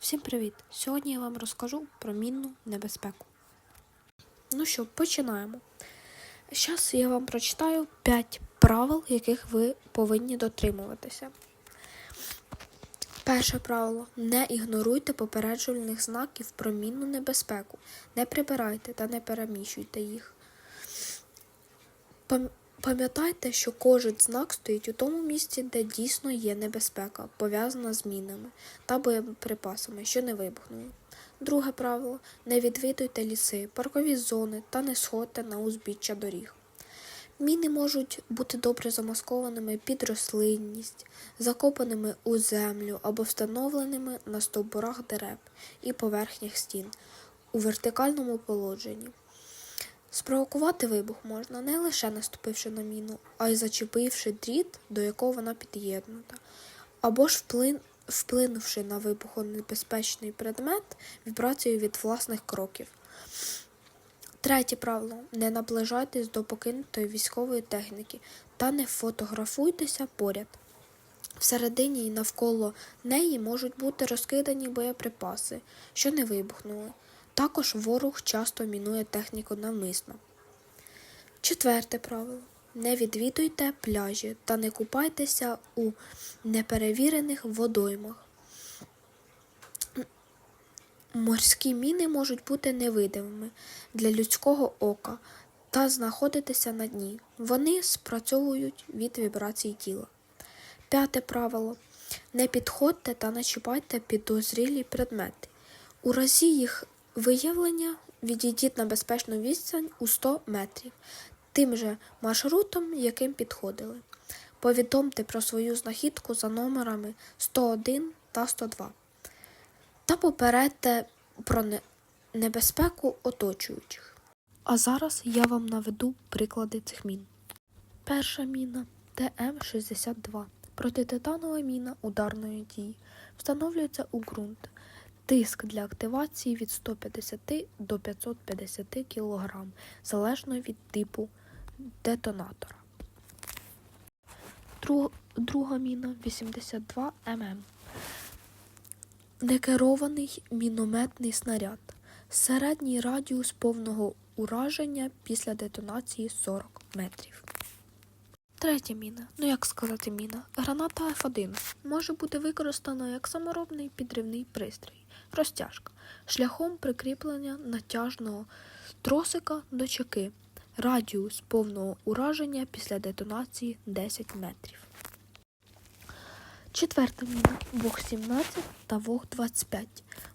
Всім привіт! Сьогодні я вам розкажу про мінну небезпеку. Ну що, починаємо. Зараз я вам прочитаю 5 правил, яких ви повинні дотримуватися. Перше правило: не ігноруйте попереджувальних знаків про мінну небезпеку. Не прибирайте та не переміщуйте їх. Пам- Пам'ятайте, що кожен знак стоїть у тому місці, де дійсно є небезпека, пов'язана з мінами та боєприпасами, що не вибухнули. Друге правило: не відвідуйте ліси, паркові зони та не сходьте на узбіччя доріг. Міни можуть бути добре замаскованими під рослинність, закопаними у землю або встановленими на стовбурах дерев і поверхнях стін у вертикальному положенні. Спровокувати вибух можна не лише наступивши на міну, а й зачепивши дріт, до якого вона під'єднута, або ж вплин... вплинувши на вибухонебезпечний предмет вібрацією від власних кроків. Третє правило: не наближайтесь до покинутої військової техніки та не фотографуйтеся поряд. Всередині і навколо неї можуть бути розкидані боєприпаси, що не вибухнули. Також ворог часто мінує техніку навмисно. Четверте правило. Не відвідуйте пляжі та не купайтеся у неперевірених водоймах. Морські міни можуть бути невидимими для людського ока та знаходитися на дні. Вони спрацьовують від вібрацій тіла. П'яте правило. Не підходьте та не чіпайте підозрілі предмети. У разі їх виявлення відійдіть на безпечну відстань у 100 метрів, тим же маршрутом, яким підходили. Повідомте про свою знахідку за номерами 101 та 102 та попередьте про небезпеку оточуючих. А зараз я вам наведу приклади цих мін. Перша міна ТМ-62. Протититанова міна ударної дії. Встановлюється у ґрунт. Тиск для активації від 150 до 550 кг, залежно від типу детонатора. Друга міна 82 мм. Некерований мінометний снаряд. Середній радіус повного ураження після детонації 40 метрів. Третя міна. Ну як сказати міна? Граната F1 може бути використана як саморобний підривний пристрій, розтяжка, шляхом прикріплення натяжного тросика до чеки. Радіус повного ураження після детонації 10 метрів. Четверта міна ВОГ-17 та ВОГ-25.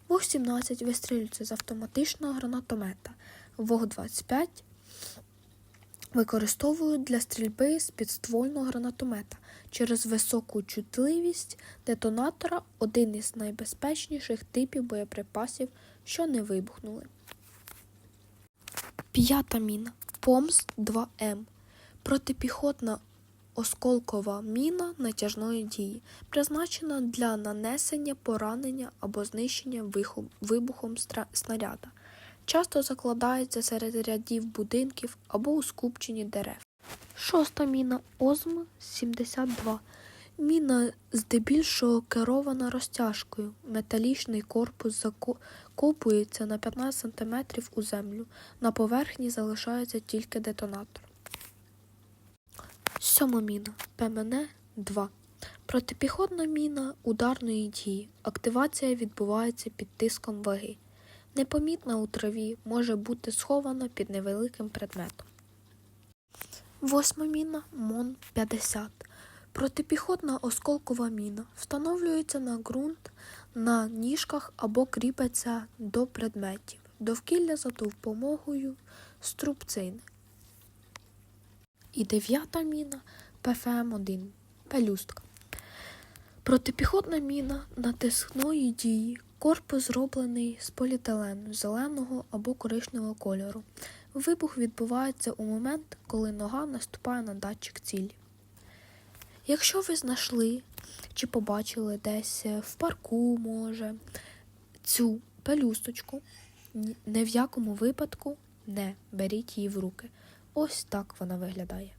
ВОГ-17 вистрілюється з автоматичного гранатомета. ВОГ-25 використовують для стрільби з підствольного гранатомета. Через високу чутливість детонатора один із найбезпечніших типів боєприпасів, що не вибухнули. П'ята міна ПОМС 2М. Протипіхотна осколкова міна натяжної дії, призначена для нанесення поранення або знищення вибухом снаряда. Часто закладається серед рядів будинків або у скупченні дерев. Шоста міна ОЗМ 72. Міна здебільшого керована розтяжкою. Металічний корпус закопується на 15 см у землю. На поверхні залишається тільки детонатор. Сьома міна ПМН 2. Протипіхотна міна ударної дії. Активація відбувається під тиском ваги. Непомітна у траві може бути схована під невеликим предметом. Восьма міна МОН 50. Протипіхотна осколкова міна встановлюється на ґрунт на ніжках або кріпиться до предметів. Довкілля за допомогою струбцини. І дев'ята міна ПФМ-1 пелюстка. Протипіхотна міна натискної дії. Корпус зроблений з поліетилену зеленого або коричневого кольору. Вибух відбувається у момент, коли нога наступає на датчик цілі. Якщо ви знайшли чи побачили десь в парку, може, цю пелюсточку, ні в якому випадку не беріть її в руки. Ось так вона виглядає.